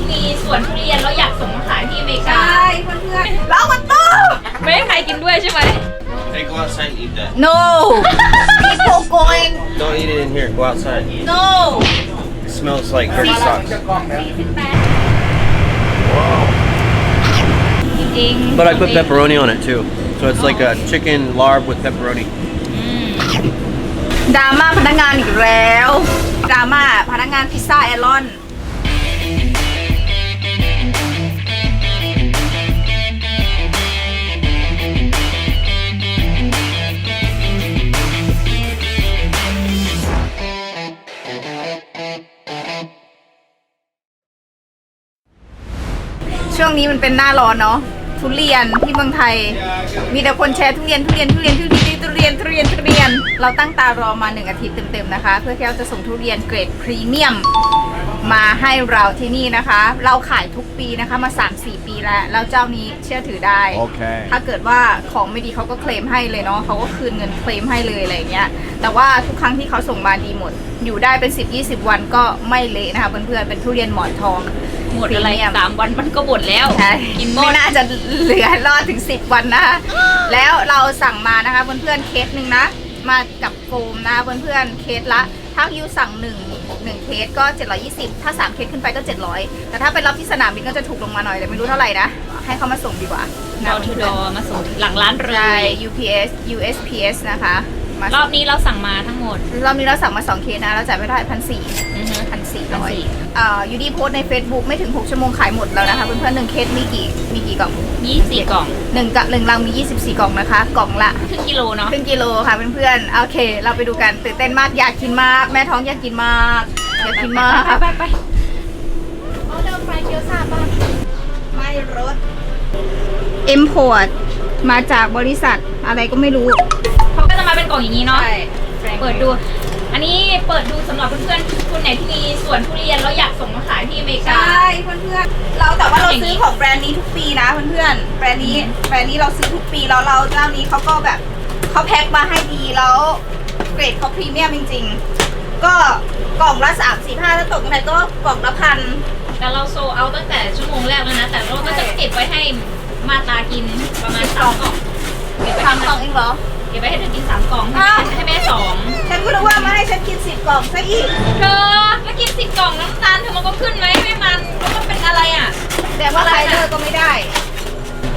ที่มีสวนทุเรียนแล้วอยากส่งมาขายที่อเมริกา ใช่เพื่อนๆแล้วมันต้องไม่ให้ใครกินด้วยใช่ไหม Hey, go outside and eat that. no people going Don't eat it in here. Go outside and eat it. no It smells like dirty socks. จริงๆ But I put pepperoni on it too. So it's like a chicken larb with pepperoni. ดราม่าพนักงานอีกแล้วดราม่าพนักงานพิซซ่าแอรอน ช่วงนี้มันเป็นหน้าร้อนเนาะทุเรียนที่เมืองไทย มีแต่คนแชร์ทุเรียนทุเรียนทุเรียนทุเรียนทุเรียนทุเรียนทุเรียน เราตั้งตารอมาหนึ่งอาทิตย์เต็มๆนะคะ เพื่อที่เราจะส่งทุเรียนเกรดพรีเมียมมาให้เราที่นี่นะคะ เราขายทุกปีนะคะมา 3-4 ปีแล้ว แล้วเจ้านี้เชื่อถือได้ Okay. ถ้าเกิดว่าของไม่ดีเขาก็เคลมให้เลยเนาะเขาก็คืนเงินเคลมให้เลยอะไรอย่างเงี้ย แต่ว่าทุกครั้งที่เขาส่งมาดีหมด อยู่ได้เป็น 10-20 วันก็ไม่เละนะคะเพื่อนๆเป็นทุเรียนหมอนทอง หมดอะไรพเมียมสามวันมันก็หมดแล้วใช่กินหมไม่ดน่าจะเหลือรอดถึง 10 วันนะคะแล้วเราสั่งมานะคะเพื่อนๆเคสหนึ่งนะ มากับโฟมนะเพื่อนๆเคสละ ถ้ายูสั่ง1 1เคสก็ 720 ถ้า 3 เคสขึ้นไปก็ 700 แต่ถ้าไปรับที่สนามบินก็จะถูกลงมาหน่อยแต่ไม่รู้เท่าไหร่นะ ให้เขามาส่งดีกว่าดอทูดอมาส่งถึงหลังร้านเลใช่ ย UPS USPS นะคะ มา รอบนี้เราสั่งมาทั้งหมดรอบนี้เราสั่งมา2เคสนะ เราจ่ายไปเท่าไหร่พันสี่อือฮึ พันสี่ร้อย1,400 อ่ายูดีโพสต์ใน Facebook ไม่ถึง 6 ชั่วโมงขายหมดแล้วนะคะ เพื่อนๆหนึ่งเคสมีกี่มีกี่กล่องยี่สี่กล่องหนึ่งกับหนึ่งลังมี 24 กล่องนะคะ กล่องละ ครึ่งกิโลเนาะครึ่งกิโลค่ะเพื่อนๆโอเค เราไปดูกันตื่นเต้นมากอยากกินมาก แม่ท้องอยากกินมากอยากกินมากไปไปออเดอร์ไฟเกียวซาบ้างไม่รถ Import มาจากบริษัทอะไรก็ไม่รู้เขาก็จะ มาเป็นกล่องอย่างนี้เนาะ ใช่เปิดดู อันนี้เปิดดูสำหรับเพื่อนๆคนไหนที่มีสวนทุเรียนแล้วอยากส่งมาขายที่อเมริใชกา่เพื่อนๆเราแต่ว่าเราอย่างนี้ซื้อของแบรนด์นี้ทุกปีนะเพื่อนๆแบรนด์นี้แบรนด์นี้เราซื้อทุกปีแล้วเราเจ้านี้เขาก็แบบเขาแพ็คมาให้ดีแล้วเกรดเขาพรีเมียมจริง ๆ ก็กล่องละสามสี่ห้าถ้าตกตรงไหนก็กล่องละพัน แต่เราโซเอาตั้งแต่ชั่วโมงแรกแล้วนะ แต่เราก็จะเก็บไว้ให้มาตากินประมาณสามกล่องเก็บไว้สามให้กล่องเองเหรอ เก็บไว้ให้เธอกินสามกล่องอ้าว ให้แม่สองฉันก็นึกว่ามาให้ฉันกินสิบกล่องซะอีก เธอแล้วกินสิบกล่องน้ำตาลเธอมันก็ขึ้นไหมไม่มันแล้วมันเป็นอะไรอะ แต่ว่าไคเลอร์ก็ไม่ได้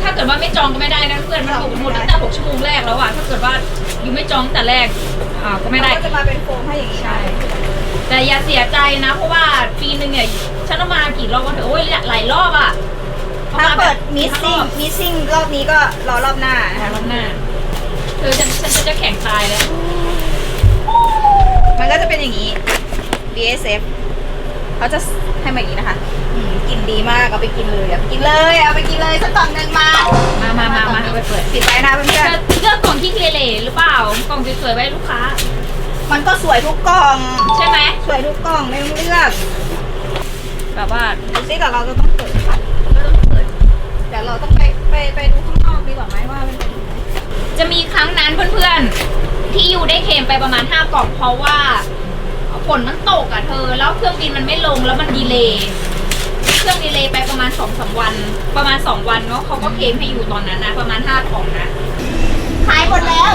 ถ้าเกิดว่าไม่จองก็ไม่ได้นะเพื่อนมันหมดหมดตั้งแต่หกชั่วโมงแรกแล้วอะถ้าเกิดว่าอยู่ไม่จองแต่แรกอ่าก็ไม่ได้เขาก็จะมาเป็นโฟมให้อย่างนี้ใช่ แต่อย่าเสียใจนะ เพราะว่าปีหนึ่งเนี่ยฉันเอามากี่รอบก็เถอะโอ้ยหลายรอบอะถ้าเปิดมีมิสทั้งรซิ่งอบมิสซิ่งรอบนี้ก็รอรอบหน้านะคะรอบหน้า เธอฉันฉันจะแข่งตายแล้ว มันก็จะเป็นอย่างนี้ BSF เขาจะให้มาอย่างนี้นะคะอืมกลิ่นดีมากเอาไปกินเลยเอาไปกินเลยเอาไปกินเลยสักกล่องหนึ่งมามามามามาไปเปิดปิดไว้นะเพื่เธอนอเลือกกล่องที่เคเลหรือเปล่ากล่องสวยๆไว้ให้ลูกค้าๆมันก็สวยทุกกล่อง ใช่ไหมสวยทุกกล่องไม่ต้องเลือกแบบว่าดูซิแต่เราจะต้องเปิดค่ะเราต้องเปิดเดี๋ยวเราต้องไปไปไปดูข้างนอกดีกว่าไหมว่ามันเป็นยังไง จะมีครั้งนั้นเพื่อนๆ ที่อยู่ได้เค็มไปประมาณ 5กล่องเพราะว่าฝนมันตกอะเธอ แล้วเครื่องบินมันไม่ลงแล้วมันดีเลย์เครื่องดีเลย์ไปประมาณ2อสวัน ประมาณ 2 วันเนาะเขาก็เค็มให้อยู่ตอนนั้นนะประมาณ5กล่องนะขายหมดแล้ว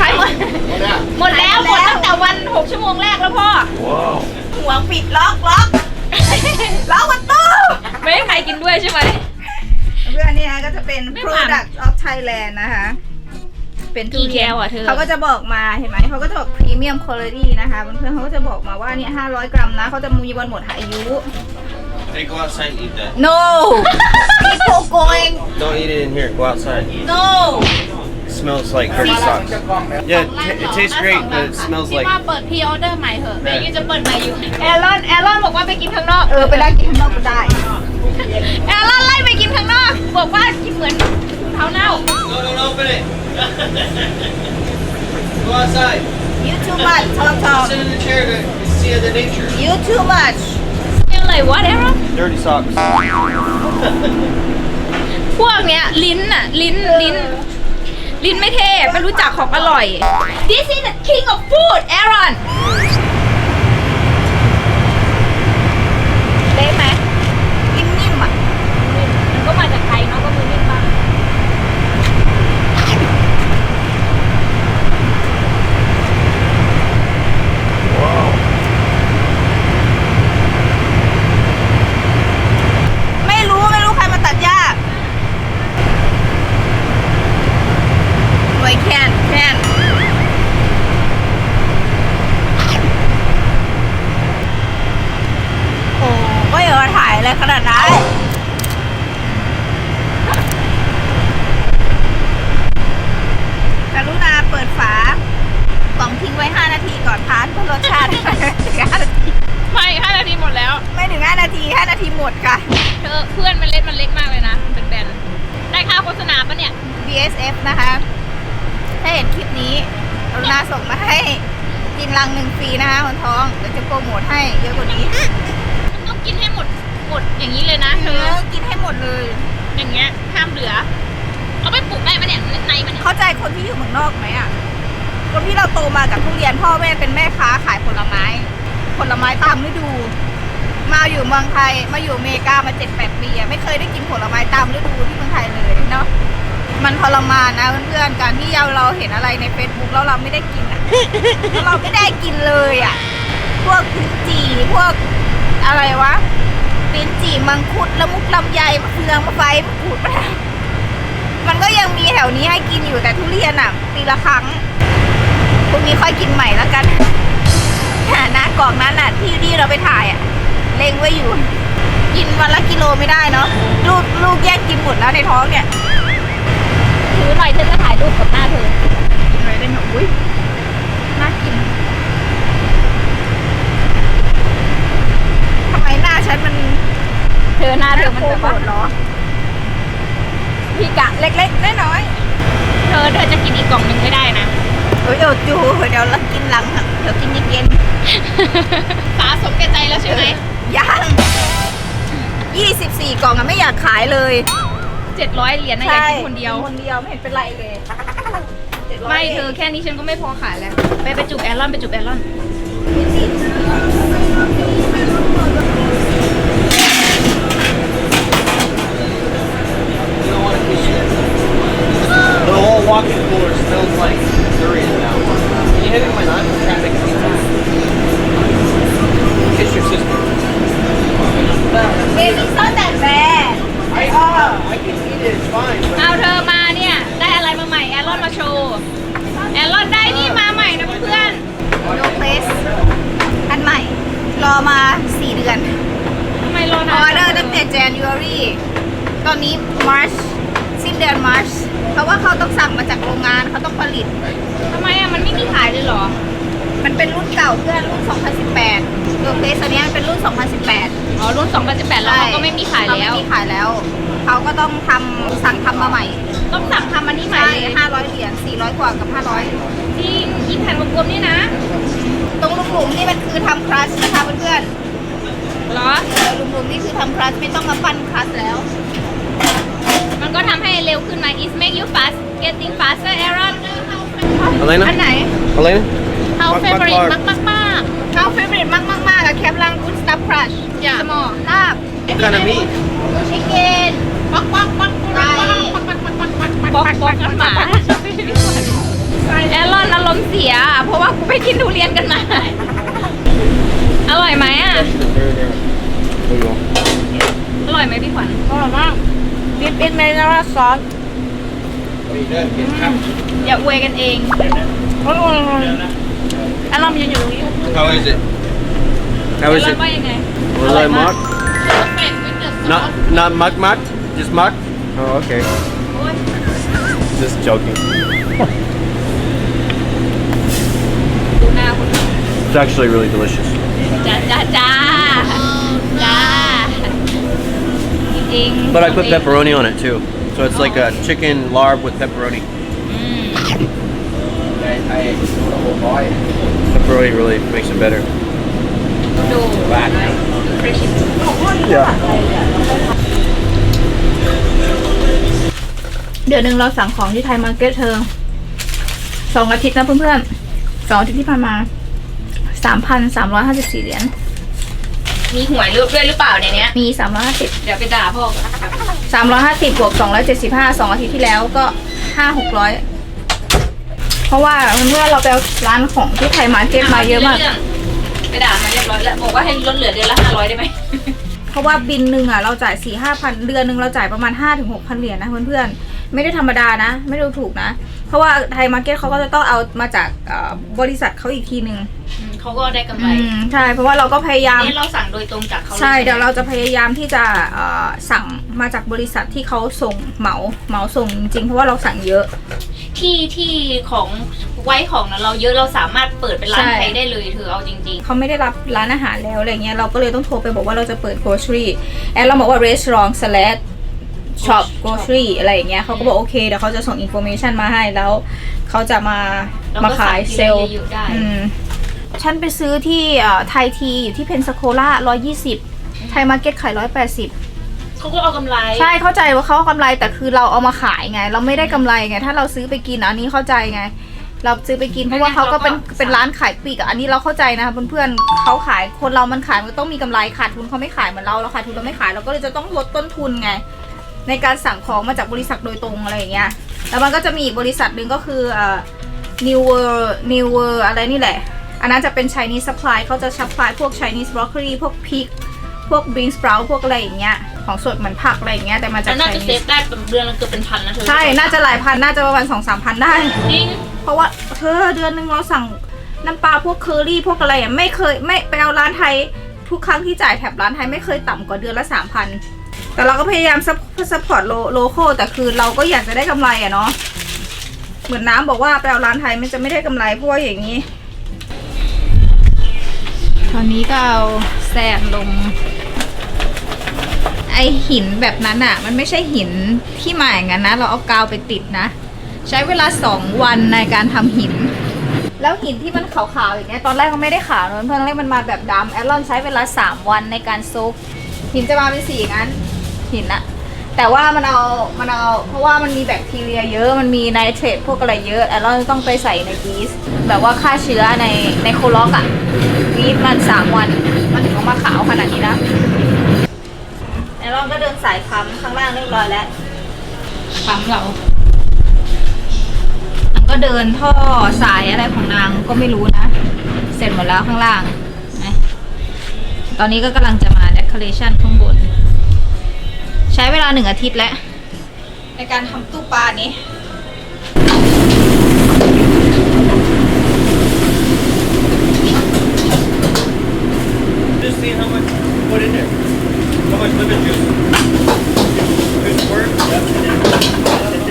ขายหมดหมดแล้วหมดตั้งแต่วัน 6 ชั่วโมงแรกแล้วพ่อหัวปิดล็อกล็อกล็อกประตูไม่ให้ใครกินด้วยใช่ไหมเพื่อนนี่นะก็จะเป็นไม่ผ่าน product of Thailand นะคะ เป็นทุกี่เรียนแก้วอะเธอ เขาก็จะบอกมาเห็นไหมเขาก็จะบอก premium quality นะคะเพื่อนๆเขาก็จะบอกมาว่าเนี่ย500 กรัมนะเขาจะมีวันหมดอายุ Hey, go outside and eat that. no people going Don't eat it in here. Go outside. no It smells like dirty socks. Yeah, it, ta- it tastes great, but it smells คิด like. ว่าเปิดพรีออเดอร์ใหม่เถอะเดี๋ยวยูจะเปิดใหม่อยู่แอรอนแอรอนบอกว่าไปกินข้างนอกเออไปได้กินข้างนอกก็ได้ แอรอนไล่ไปกินข้างนอก บอกว่ากินเหมือนเท้าเน่า No, don't open it. Go outside. you too much talk talk Sit in the chair to see the nature. you too much เป็นอะไรวะแอรอน Dirty socks. พวกเนี้ยลิ้นอะลิ้นลิ้น ลิ้นไม่เท่ไม่รู้จักของอร่อย This is the king of food Aaron เละไหมริม อะไรขนาดนั้นกรุณาเปิดฝากล่องทิ้งไว้ 5 นาทีก่อนทานเพื่อรสชาติ ถึง5นาที ไม่ห้านาทีหมดแล้ว ไม่ถึง 5 นาที5นาทีหมดค่ะ เธอเพื่อนมันเล็กมันเล็กมากเลยนะ มันเป็นแบนได้ค่าโฆษณาปะเนี่ย BSF นะคะ ถ้าเห็นคลิปนี้กรุณาส่งมาให้กินลังหนึ่งฟรีนะคะคนท้องเดี๋ยวจะโปรโมทให้เยอะกว่านี้มันต้องกินให้หมดหมดอย่างนี้เลยนะเธเนื้ออกินให้หมดเลย อย่างเงี้ยห้ามเหลือเอาไปปลูกได้ปะเนี่ยในมันเนี่ยเข้าใจคนที่อยู่เมืองนอกไหมอะ คนที่เราโตมากับทุเรียนพ่อแม่เป็นแม่ค้าขายผลไม้ ผลไม้ตามฤดู มาอยู่เมืองไทยมาอยู่อเมริกามาเจ็ดแปดปีอะไม่เคยได้กินผลไม้ตามฤดูที่เมืองไทยเลยเนาะมันทรมานนะเพื่อนๆการที่เราเราเห็นอะไรใน Facebook แล้วเราไม่ได้กินอะแล้วเราไม่ได้กินเลยอะพวกลิ้นจี่พวกอะไรวะลิ้นจี่มังคุดละมุกลำไยมะเฟืองมะไฟมะกรูดมะนาวมันก็ยังมีแถวนี้ให้กินอยู่แต่ทุเรียนอะปีละครั้งพรุ่งนี้ค่อยกินใหม่แล้วกันนะกล่องนั้นอะที่ที่เราไปถ่ายอะ เล็งไว้อยู่ กินวันละกิโลไม่ได้เนาะลูกลูกแยกกินหมดแล้วในท้องเนี่ยถือหน่อยเธอจะถ่ายรูปกับหน้าเธอกินอะไรได้หนูอุ้ยน่ากินทำไมหน้าฉันมันเธอหน้าเธอมันแบบว่าโคตรเหรอพี่กะเล็กๆน้อยเธอเธอจะกินอีกกล่องหนึ่งไม่ได้นะๆเฮ้ยเดี๋ยวจูเดี๋ยวเรากินหลังอะเดี๋ยวกินเย็นฟ้าสมแก่ใจแล้วใช่ไหมๆ ยัง24 กล่องอะไม่อยากขายเลยเจ็ดร้อยเหรียญนะอยากกินคนเดียวกิคนเดียวไม่เห็นเป็นไรเลย700ไม่เธอแค่นี้ฉันก็ไม่พอขายแล้ว ไปไปจุกแอรอนไปจุกแอรอน The whole walk-in cooler smells like เพราะว่าเขาต้องสั่งมาจากโรงงานเขาต้องผลิต ทำไมอะ มันไม่มีขายเลยเหรอ มันเป็นรุ่นเก่าเพื่อนรุ่น 2018ตัวเพลสอันเนี้ยมันเป็นรุ่น 2018อ๋อ รุ่น 2018 แล้วมันก็ไม่มีขายเขแล้วไม่มีขายแล้ว เขาก็ต้องทำสั่งทำมาใหม่ต้องสั่งทำอันนี้ใหม่ใช่เลย500 เหรียญ400 กว่ากับ 500 จริงอีแผ่นวงกลมนี่นะตรงหลุมๆนี่มันคือทำครัชนะคะเพื่อนเหรอๆเออหลุมๆนี่คือทำครัชไม่ต้องมาปั้นครัชแล้วมัน ก็ทำให้เร็วขึ้นไหม is make you fast getting faster Aaron Elena? อันไหน Elena? how Mark- favorite Mark- มากมากมากเขาเฟเวอร์มากมากมากอะแคปลังกุนสตัฟครัชอย่าสมอลาบ What kind of meat? ชิคเกนปักปักปักปักปักปักปักปักปักปักปักปักปักปักหมาแอรอนอารมณ์เสีย เพราะว่ากูไปกินทุเรียนกันมา อร่อยไหมอะ ราซอส What are you doing? Getting trapped? อย่าอวยกันเอง อร่อยอารมณ์ยืนอยู่ตรงนี้ How is it? แอ How ร is อน it? ว่ายังไง Was I mocked? Not not muck mucked? Just mucked? Oh, okay. โอ๊ย Just joking. ดูหน้าคุณ It's actually really delicious. จ้าจ้าจ้าจ้าจริงๆ But I put pepperoni on it too. So it's like a chicken larb with pepperoni. อืม Pepperoni really makes it better. ดู Back. เฟรชิ Yeah. เดือนหนึ่งเราสั่งของที่ไทยมาร์เก็ตเธอสองอาทิตย์นะเพื่อนๆสองอาทิตย์ที่ผ่านมาสามพันสามร้อยห้าสิบสี่เหรียญมีหวยรูปด้วยหรือเปล่าในเนี้ย มีสามร้อยห้าสิบเดี๋ยวไปด่าพ่อก่อน สามร้อยห้าสิบบวกสองร้อยเจ็ดสิบห้าสองอาทิตย์ที่แล้วก็ห้าหกร้อยเพราะว่าเมื่อเราไปเอาร้านของที่ไทยมาร์เก็ตมาเยอะมาก ไปด่ามาเรียบร้อยแล้วบอกว่าให้ลดเหลือเดือนละห้าร้อยได้ไหมเพราะว่าบินหนึ่งอะเราจ่ายสี่ห้าพันเดือนหนึ่งเราจ่ายประมาณห้าถึงหกพันเหรียญนะเพื่อนๆ ไม่ได้ธรรมดานะ ไม่ได้ดูถูกนะ เพราะว่าไทยมาร์เก็ตเขาก็จะต้องเอามาจากเอ่อบริษัทเขาอีกทีหนึ่ง เขาก็ได้กำไรอืมใช่เพราะว่าเราก็พยายาม นี่เราสั่งโดยตรงจากเขาลใช่ไหมเดี๋ยวเราจะพยายามที่จะเอ่อสั่งมาจากบริษัทที่เขาส่งเหมาเหมาส่งจริงๆเพราะว่าเราสั่งเยอะ ที่ที่ของไว้ของนะเราเยอะเราสามารถเปิดเป็นร้านใช่ไทยได้เลยเธอเอาจริง เขาไม่ได้รับร้านอาหารแล้วอะไรเงี้ยเราก็เลยต้องโทรไปบอกว่าเราจะเปิด grocery แอนเราบอกว่า restaurant slash shop grocery อะไรอย่างเงี้ยเขาก็บอกโอเคเดี๋ยวเขาจะส่ง information มาให้แล้วเขาจะมาๆเรามาก็ขาสั่งยทีเซละลล์เยอะๆได้ อืม ฉันไปซื้อที่เอ่อไทยทีอยู่ที่เพนซ c โคล่า120ไทยมาร์เก็ตขาย180เขาก็เอากำไร ใช่เข้าใจว่าเขาเอากำไรแต่คือเราเอามาขายไง เราไม่ได้กำไรไง ถ้าเราซื้อไปกินอันนี้เข้าใจไง เราซื้อไปกินเพราะว่าเขาก็เป็นเป็นร้านขายปลีกอะอันนี้เราเข้าใจนะคะเพื่อนๆเขาขายคนเรามันขายมันก็ต้องมีกำไรขาดทุนเขาไม่ขายเหมือนเราเราขาดทุนเราไม่ขายเราก็เลยจะต้องลดต้นทุนไง ในการสั่งของมาจากบริษัทโดยตรงอะไรอย่างเงี้ยแล้วมันก็จะมีอีกบริษัทหนึ่งก็คือเอ่อ New World New World อะไรนี่แหละ อันนั้นจะเป็น Chinese supply เขาจะ supply พวก Chinese broccoli พวกพริก พวก bean sprout พวกอะไรอย่างเงี้ย ของสดเหมือนผักอะไรอย่างเงี้ย แต่มาจากแล้วน่าจะเซ Chinese ฟได้เป็นเดือนละเกือบเป็นพันนะเธอใช่ น่าจะหลายพัน น่าจะประมาณสองสามพันได้ จริง เพราะว่าเธอเดือนหนึงเราสั่งน้ำปลาพวกเคอรี่พวกอะไรอะ ไม่เคยไม่ไปเอาร้านไทย ทุกครั้งที่จ่ายแถบร้านไทยไม่เคยต่ำกว่าเดือนละสามพันแต่เราก็พยายามซัพพอร์ตโลโลโก้แต่คือเราก็อยากจะได้กำไรอะเนาะเหมือนน้ำบอกว่าไปเอาร้านไทยมันจะไม่ได้กำไรเพราะว่าอย่างนี้ ตอนนี้ก็เอาแซนลง ไอหินแบบนั้นอะ มันไม่ใช่หินที่มาอย่างนั้นนะ เราเอากาวไปติดนะ ใช้เวลาสองวันในการทำหิน แล้วหินที่มันขาวๆอย่างเงี้ยตอนแรกมันไม่ได้ขาวนะเพื่อนแรกมันมาแบบดำแอลลอนใช้เวลา3วันในการซุก หินจะมาเป็นสีอย่างนั้นหินอะแต่ว่ามันเอา มันเอา เพราะว่ามันมีแบคทีเรียเยอะ มันมีไนเตรตพวกอะไรเยอะแอลลอนต้องไปใส่ในยีสต์แบบว่าฆ่าเชื้อในในโคล็อกอะ ยีสต์มัน3วันมันถึงออกมาขาวขนาดนี้นะแอลลอนก็เดินสายค้ำข้างล่างเรียบร้อยแล้วปั๊มเรานางก็เดินท่อสายอะไรของนางก็ไม่รู้นะ เสร็จหมดแล้วข้างล่างนะตอนนี้ก็กำลังจะมา decoration ข้างบน ใช้เวลาหนึ่งอาทิตย์แล้วในการทำตู้ปลานี้ see how much put in there. How much lemon juice? Good. Yep. and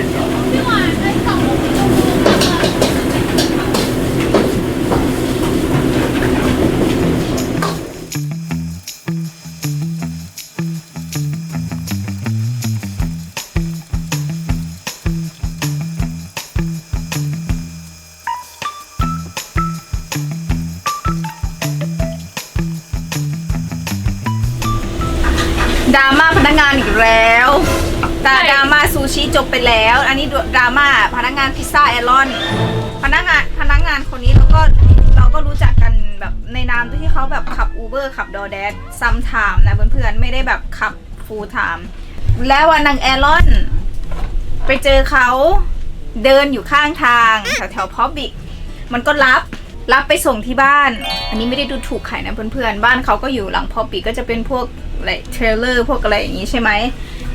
จบไปแล้ว อันนี้ดราม่าพนักงานพิซซ่าแอรอน พนักงานพนักงานคนนี้เราก็เราก็รู้จักกันแบบในนามที่เขาแบบขับอูเบอร์ขับดอแดดซัมไทม์นะเพื่อนๆไม่ได้แบบขับฟูลไทม์แล้ววันนางแอรอน ไปเจอเขาเดินอยู่ข้างทางแถวแถวพอบบิกมันก็รับรับไปส่งที่บ้าน อันนี้ไม่ได้ดูถูกใครนะเพื่อนๆ บ้านเขาก็อยู่หลังพอปีก็จะเป็นพวกอะไรเทรลเลอร์พวกอะไรอย่างนี้ใช่ไหม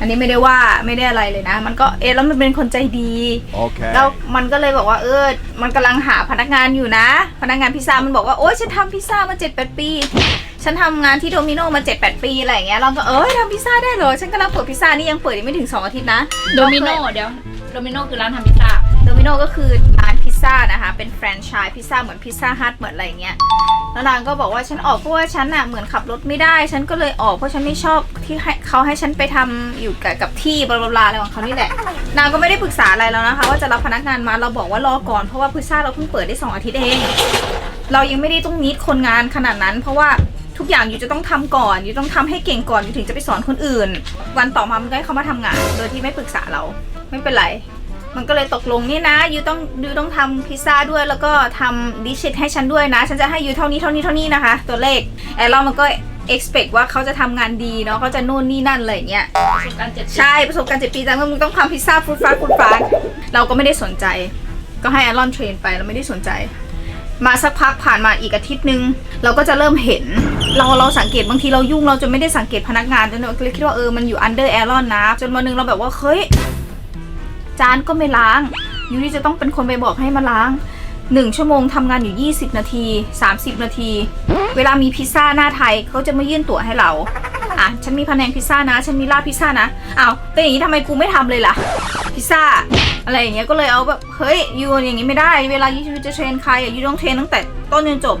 อันนี้ไม่ได้ว่าไม่ได้อะไรเลยนะ มันก็เอ๊ะแล้วมันเป็นคนใจดี Okay. แล้วมันก็เลยบอกว่าเออ มันกำลังหาพนักงานอยู่นะ พนักงานพิซซ่ามันบอกว่าโอ๊ยฉันทำพิซซ่ามา7จ็ดแปดปี ฉันทำงานที่โดมิโนมา7จ็ดแปดปีอะไรอย่างเงี้ยเราก็เออทำพิซซ่าได้เหรอฉันกำลังเปิดพิซซ่านี่ยังเปิดยังไม่ถึงสองอาทิตย์นะโดมิโนเดี๋ยวโดมิโนคือร้านทำพิซซ่า โดมิโนก็คือร้านพิ ซ่านะคะ เป็นแฟรนไชส์พิซซ่าเหมือนพิซซ่าฮัทเหมือนอะไรเงี้ยแล้วนางก็บอกว่าฉันออกเพราะว่าฉันอะเหมือนขับรถไม่ได้ ฉันก็เลยออกเพราะฉันไม่ชอบที่ให้เขาให้ฉันไปทำอยู่กับกับที่บลาบลาอะไรของเขานี่แหละ นางก็ไม่ได้ปรึกษาอะไรแล้วนะคะ ว่าจะรับพนักงานมาเราบอกว่ารอก่อนเพราะว่าพิซซ่าเราเพิ่งเปิดได้สองอาทิตย์เอง เรายังไม่ได้ต้องนิดคนงานขนาดนั้น เพราะว่าทุกอย่างอยู่จะต้องทำก่อนอยู่ต้องทำให้เก่งก่อนอยู่ถึงจะไปสอนคนอื่น วันต่อมามันก็ให้เขามาทำงาน โดยที่ไม่ปรึกษาเราไม่เป็นไร มันก็เลยตกลงนี่นะยูต้องยูต้องทำพิซซ่าด้วยแล้วก็ทำดิชให้ฉันด้วยนะ ฉันจะให้ยูเท่านี้เท่านี้เท่านี้นะคะ ตัวเลขแอร์เรามันก็ expect ว่าเขาจะทำงานดีเนาะเขาจะนู่นนี่นั่นอะไรอย่างเงี้ยประสบการณ์เจ็ดปีใช่ประสบการณ์เจ็ดปีจังว่ามึงต้องทำพิซซ่าฟูดฟาดฟูดฟาดเราก็ไม่ได้สนใจ ก็ให้แอรอนเทรนไปเราไม่ได้สนใจ มาสักพักผ่านมาอีกอาทิตย์นึง เราก็จะเริ่มเห็น เราเราสังเกตบางทีเรายุ่งเราจะไม่ได้สังเกตพนักงานจนเราเลยคิดว่าเออมันอยู่อันเดอร์แอรอนนะจนวันหนึงเราแบบว่าเฮ้ย จานก็ไม่ล้างยูนี่จะต้องเป็นคนไปบอกให้มาล้าง1ชั่วโมงทำงานอยู่ 20 นาที 30 นาที เวลามีพิซซ่าหน้าไทยเขาจะมายื่นตั๋วให้เรา อะ ฉันมีแผนงพิซซ่านะ ฉันมีลาบพิซซ่านะอ้าวแต่อย่างนี้ทำไมกูไม่ทำเลยล่ะ พิซซ่า อะไรอย่างเงี้ยก็เลยเอาแบบ เฮ้ยยูอย่างงี้ไม่ได้ เวลายูจะเทรนใครอะยูต้องเทรนตั้งแต่ต้นจนจบ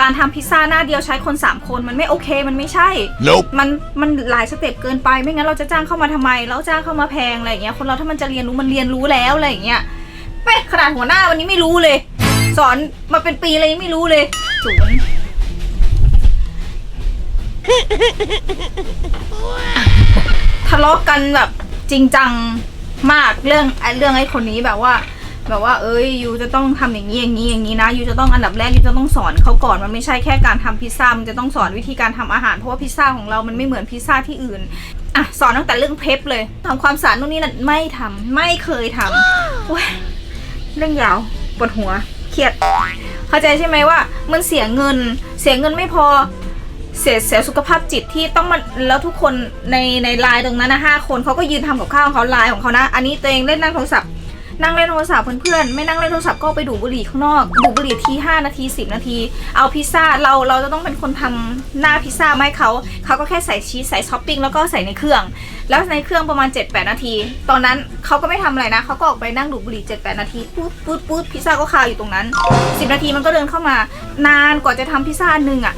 การทำพิซซ่าหน้าเดียวใช้คน 3 คนมันไม่โอเคมันไม่ใช่ Nope. มันมันหลายสเต็ปเกินไปไม่งั้นเราจะจ้างเข้ามาทำไม แล้วจ้างเข้ามาแพงอะไรอย่างเงี้ยคนเราถ้ามันจะเรียนรู้มันเรียนรู้แล้วอะไรอย่างเงี้ยไปขนาดหัวหน้าวันนี้ไม่รู้เลย สอนมาเป็นปีเลยยังไม่รู้เลยศูนย์ทะเลาะกันแบบจริงจังมากเรื่องไอ้เรื่องไอ้คนนี้แบบว่า แบบว่าเอ้ยยูจะต้องทำอย่างนี้อย่างนี้อย่างนี้นะยูจะต้องอันดับแรกยูจะต้องสอนเขาก่อนมันไม่ใช่แค่การทำพิซซ่ามันจะต้องสอนวิธีการทำอาหาร เพราะว่าพิซซ่าของเรามันไม่เหมือนพิซซ่าที่อื่นอะสอนตั้งแต่เรื่องเพปเลยทำความสะอาดนู่นนี่นั่นไม่ทำไม่เคยทำโอ้ยเรื่องยาวปวดหัวเครียด เข้าใจใช่ไหมว่า มันเสียเงิน เสียเงินไม่พอเสียเสียสุขภาพจิตที่ต้องมาแล้วทุกคนในในไลน์ตรงนั้นนะห้าคนเขาก็ยืนทำกับข้าวของเขาไลน์ของเขานะ อันนี้ตัวเองเล่นนั่งโทรศัพท์ นั่งเล่นโทรศัพท์เพื่อนๆ ไม่นั่งเล่นโทรศัพท์ก็ไปดูบุหรี่ข้างนอก ดูบุหรี่ที5นาที 10 นาที เอาพิซซ่าเราเราจะต้องเป็นคนทำหน้าพิซซ่ามาให้เขาเขาก็แค่ใส่ชีสใส่ท็อปปิ้งแล้วก็ใส่ในเครื่อง แล้วในเครื่องประมาณ 7-8 นาที ตอนนั้นเขาก็ไม่ทำอะไรนะเขาก็ออกไปนั่งดูบุหรี่7-8 นาทีปุ๊บปุ๊บปุ๊บพิซซ่าก็คาอยู่ตรงนั้น 10 นาทีมันก็เดินเข้ามานานกว่าจะทำพิซซ่าหนึ่งอะ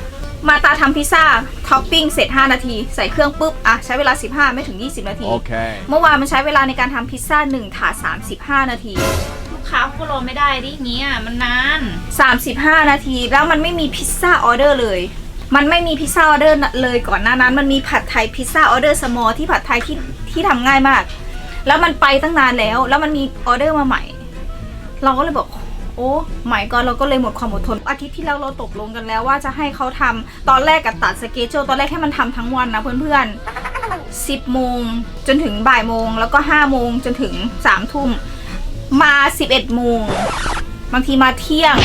มาตาทำพิซซ่าท็อปปิ้งเสร็จ 5 นาที ใส่เครื่องปุ๊บอะใช้เวลา 15 ไม่ถึง 20 นาที Okay. เมื่อวานมันใช้เวลาในการทำพิซซ่า1ถาด35 นาที ลูกค้าเขาก็รอไม่ได้ดิอย่างเงี้ยมันนาน 35 นาที แล้วมันไม่มีพิซซ่าออเดอร์เลย มันไม่มีพิซซ่าออเดอร์เลยก่อนหน้านั้น มันมีผัดไทยพิซซ่าออเดอร์สมอลที่ผัดไทยที่ที่ทำง่ายมาก แล้วมันไปตั้งนานแล้ว แล้วมันมีออเดอร์มาใหม่ เราก็เลยบอกโโอ้ใหม่ก่อนเราก็เลยหมดความอดทน อาทิตย์ที่แล้วเราตกลงกันแล้วว่าจะให้เขาทำตอนแรกกับตัดสเกจโจตอนแรกให้มันทำทั้งวันนะเพื่อนๆ 10โมงจนถึงบ่ายโมงแล้วก็5โมงจนถึง3ทุ่มมา 11โมงบางทีมาเที่ยง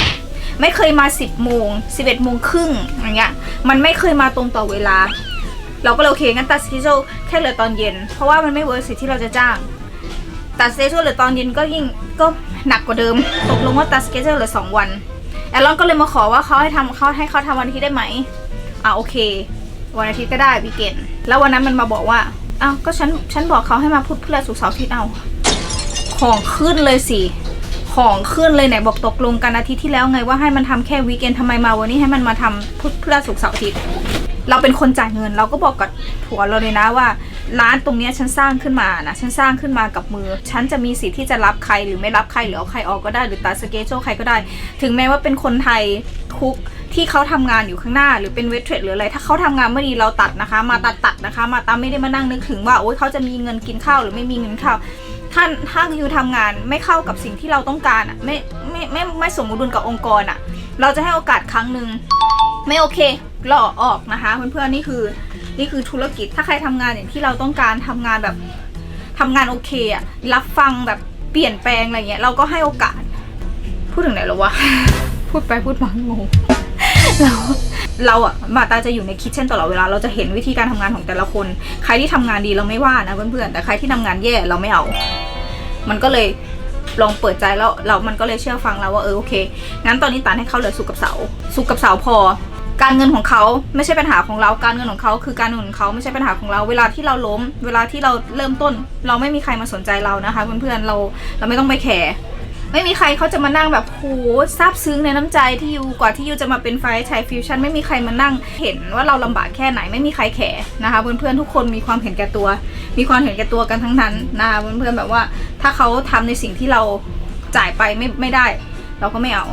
ไม่เคยมา 10โมง11โมงครึ่งอย่างเงี้ยมันไม่เคยมาตรงต่อเวลา เราก็เลยโอเคงั้นตัดสเกจแค่เหลือตอนเย็น เพราะว่ามันไม่เวิร์กสิที่เราจะจ้าง ตัดสเกจเหลือตอนเย็นก็ยิ่งก็หนักกว่าเดิม ตกลงว่าตัดสเกจเหลือสองวันแอลลอนก็เลยมาขอว่าเขาให้ทำเขาให้เขาทำวันอาทิตย์ได้ไหมอ่าโอเค วันอาทิตย์ก็ได้วีเกนแล้ววันนั้นมันมาบอกว่าอ้าวก็ฉันฉันบอกเขาให้มาพุธพฤหัสศุกร์เสาร์อาทิตย์เอาของขึ้นเลยสิของขึ้นเลยไหนบอกตกลงกันอาทิตย์ที่แล้วไงว่าให้มันทำแค่วีเกนทำไมมาวันนี้ให้มันมาทำพุธพฤหัสศุกร์เสาร์อาทิตย์เราเป็นคนจ่ายเงิน เราก็บอกกับผัวเราเลยนะว่า ร้านตรงนี้ฉันสร้างขึ้นมานะฉันสร้างขึ้นมากับมือ ฉันจะมีสิทธิ์ที่จะรับใครหรือไม่รับใครหรือเอาใครออกก็ได้หรือตัดสเกจโชใครก็ได้ ถึงแม้ว่าเป็นคนไทยทุกที่เขาทำงานอยู่ข้างหน้าหรือเป็นเวทเทรดหรืออะไร ถ้าเขาทำงานไม่ดีเราตัดนะคะ มาตัดตัดนะคะ มาตามไม่ได้มานั่งนึกถึงว่าโอ๊ยเขาจะมีเงินกินข้าวหรือไม่มีเงินข้าวถ้านถ้ายูทำงานไม่เข้ากับสิ่งที่เราต้องการอะไม่ไม่ไม่ไม่สมดุลกับองค์กรอะ เราจะให้โอกาสครั้งหนึ่งไม่โอเคหล่อออกนะคะเพื่อนๆนี่คือ นี่คือธุรกิจ ถ้าใครทำงานอย่างที่เราต้องการทำงานแบบทำงานโอเคอะรับฟังแบบเปลี่ยนแปลงอะไรเงี้ยเราก็ให้โอกาส พูดถึงไหนแล้ววะ พูดไปพูดมางงเราเราอะมาตาจะอยู่ในคิทเช่นตลอดเวลาเราจะเห็นวิธีการทำงานของแต่ละคน ใครที่ทำงานดีเราไม่ว่านะเพื่อนๆแต่ใครที่ทำงานแย่เราไม่เอา มันก็เลยลองเปิดใจแล้วเรามันก็เลยเชื่อฟังเราว่าเออโอเค งั้นตอนนี้ตันให้เขาเหลือสุกกับเสา สุกกับเสาพอ การเงินของเขาไม่ใช่ปัญหาของเรา การเงินของเขาคือการเงินของเขาไม่ใช่ปัญหาของเรา เวลาที่เราล้ม เวลาที่เราเริ่มต้น เราไม่มีใครมาสนใจเรานะคะเพื่อนๆเราเราไม่ต้องไปแคร์ไม่มีใครเขาจะมานั่งแบบโหซาบซึ้งในน้ำใจที่ยูกว่าที่ยูจะมาเป็นไฟชายฟิวชั่นไม่มีใครมานั่งเห็นว่าเราลำบากแค่ไหนไม่มีใครแคร์นะคะเพื่อนๆทุกคนมีความเห็นแก่ตัว มีความเห็นแก่ตัวกันทั้งนั้นนะคะเพื่อนๆแบบว่าถ้าเขาทำในสิ่งที่เราจ่ายไปไม่ไม่ได้ เราก็ไม่เอา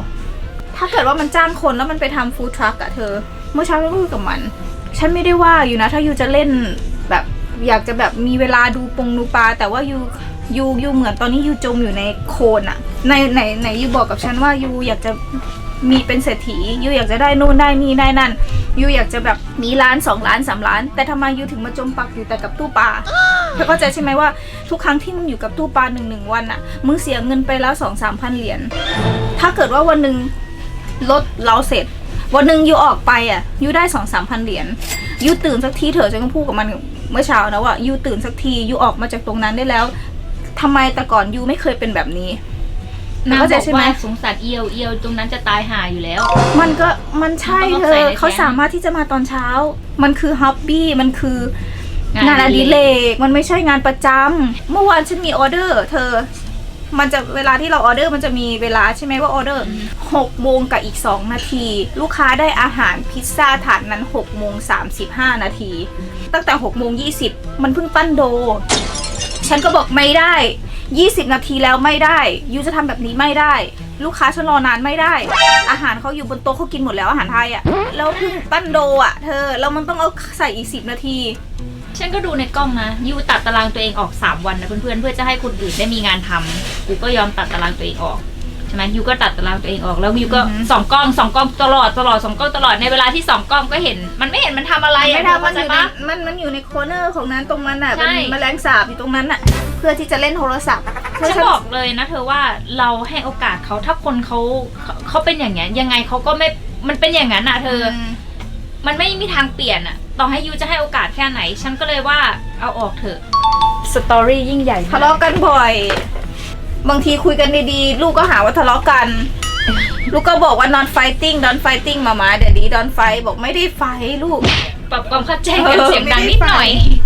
ถ้าเกิดว่ามันจ้างคนแล้วมันไปทำฟู้ดทรัคอะเธอ เมื่อเช้าก็คุยกับมัน ฉันไม่ได้ว่าอยู่นะ ถ้ายูจะเล่นแบบอยากจะแบบมีเวลาดูปงดูปลา แต่ว่ายูยูยูเหมือนตอนนี้ยูจมอยู่ในโคลนอะในไหนไหนยูบอกกับฉันว่ายูอยากจะมีเป็นเศรษฐียูอยากจะได้นู่นได้นี่ได้นั่นยูอยากจะแบบมีล้านสองล้านสามล้าน แต่ทำไมยูถึงมาจมปักอยู่แต่กับตู้ปลาเธอเข้าใจใช่ไหมว่าทุกครั้งที่มึงอยู่กับตู้ปลาหนึ่งหนึ่งวันอะมึงเสียเงินไปแล้วสองสามพันเหรียญถ้าเกิดว่าวันหนึ่ง รถเราเสร็จ วันหนึ่งยูออกไปอะยูได้สองสามพันเหรียญยูตื่นสักทีเถอะฉันก็พูดกับมันเมื่อเช้านะว่ายูตื่นสักทียูออกมาจากตรงนั้นได้แล้วทำไมแต่ก่อนยูไม่เคยเป็นแบบนี้นางเข้าใจใช่ไหมนงบอกว่าสงสารเอียวเอียวตรงนั้นจะตายห่าอยู่แล้ว มันก็มันใช่มันเธต้องใส่อในแท้งเขาสามารถที่จะมาตอนเช้า มันคือฮ็อบบี้มันคืองานงานออดิดิเรเรกมันไม่ใช่งานประจำเมื่อวานฉันมีออเดอร์ เธอ มันจะเวลาที่เราออเดอร์มันจะมีเวลาใช่ไหมว่าออเดอร์หกโมงกับอีก 2 นาที ลูกค้าได้อาหารพิซซ่าถาดนั้น6โมง35นาที ตั้งแต่6โมง20มันเพิ่งปั้นโด ฉันก็บอกไม่ได้ 20 นาทีแล้วไม่ได้ยูจะทำแบบนี้ไม่ได้ ลูกค้าฉันรอนานไม่ได้ อาหารเขาอยู่บนโต๊ะเขากินหมดแล้วอาหารไทยอะ่ะแล้วเพิ่งปั้นโดอะเธอแล้วมันต้องเอาใส่อีก 10 นาที ฉันก็ดูในกล้องนะยูตัดตารางตัวเองออก 3 วันนะเพื่อนๆเพื่อจะให้คนอื่นได้มีงานทำกูก็ยอมตัดตารางตัวเองออกใช่ไหมยูก็ตัดตารางตัวเองออกแล้วยูก็อือหือ สองกล้องสองกล้องตลอดตลอดสองกล้องตลอดในเวลาที่สองกล้องก็เห็น มันไม่เห็นมันทำอะไรอะไม่ได้มันอเข้ายู่ใจในปะ มันมันอยู่ในโคเนอร์ของนั้นตรงนั้นอะใช่ เป็นแมลงสาบอยู่ตรงนั้นอะ เพื่อที่จะเล่นโทรศัพท์เธอฉันบอกเลยนะเธอว่าเราให้โอกาสเขาถ้าคนเขาเขาเขาเป็นอย่างเงี้ยยังไงเขาก็ไม่มันเป็นอย่างนั้นอะเธออมมันไม่มีทางเปลี่ยนอะ ต่อให้ยูจะให้โอกาสแค่ไหน ฉันก็เลยว่าเอาออกเถอะสตอรี่ยิ่งใหญ่มากทะเลาะกันบ่อย บางทีคุยกันดีๆ ลูกก็หาว่าทะเลาะกัน ลูกก็บอกว่า non fighting don't fighting มามาเดี๋ยวนี้ don't fight บอกไม่ได้ไฟลูก ปรับความเข้าใจกันเสียงดังนิดหน่อย เออไม่ได้